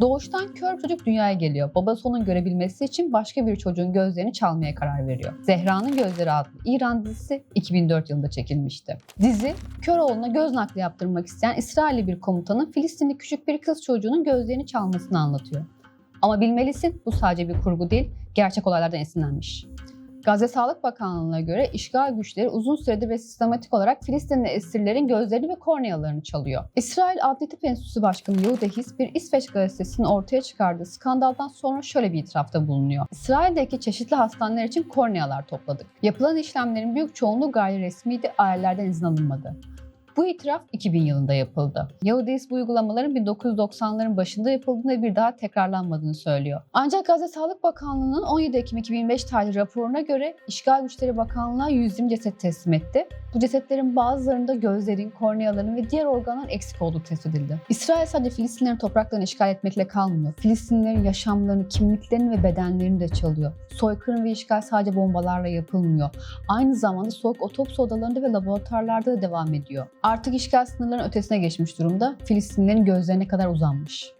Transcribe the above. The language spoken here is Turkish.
Doğuştan kör çocuk dünyaya geliyor. Babası onun görebilmesi için başka bir çocuğun gözlerini çalmaya karar veriyor. Zehra'nın Gözleri adlı İran dizisi 2004 yılında çekilmişti. Dizi, kör oğluna göz nakli yaptırmak isteyen İsrailli bir komutanın Filistinli küçük bir kız çocuğunun gözlerini çalmasını anlatıyor. Ama bilmelisin bu sadece bir kurgu değil, gerçek olaylardan esinlenmiş. Gazze Sağlık Bakanlığı'na göre işgal güçleri uzun süredir ve sistematik olarak Filistinli esirlerin gözlerini ve kornealarını çalıyor. İsrail Adli Tıp Enstitüsü Başkanı Yehuda His bir İsveç gazetesinin ortaya çıkardığı skandaldan sonra şöyle bir itirafta bulunuyor. İsrail'deki çeşitli hastaneler için kornealar topladık. Yapılan işlemlerin büyük çoğunluğu gayri resmiydi, ailelerden izin alınmadı. Bu itiraf 2000 yılında yapıldı. Yahudis bu uygulamaların 1990'ların başında yapıldığını ve bir daha tekrarlanmadığını söylüyor. Ancak Gazze Sağlık Bakanlığı'nın 17 Ekim 2005 tarihli raporuna göre İşgal Güçleri Bakanlığı'na 120 ceset teslim etti. Bu cesetlerin bazılarında gözlerin, korneaların ve diğer organların eksik olduğu tespit edildi. İsrail sadece Filistinlerin topraklarını işgal etmekle kalmıyor. Filistinlerin yaşamlarını, kimliklerini ve bedenlerini de çalıyor. Soykırım ve işgal sadece bombalarla yapılmıyor. Aynı zamanda soğuk otopsi odalarında ve laboratuvarlarda da devam ediyor. Artık işgal sınırlarının ötesine geçmiş durumda. Filistinlilerin gözlerine kadar uzanmış.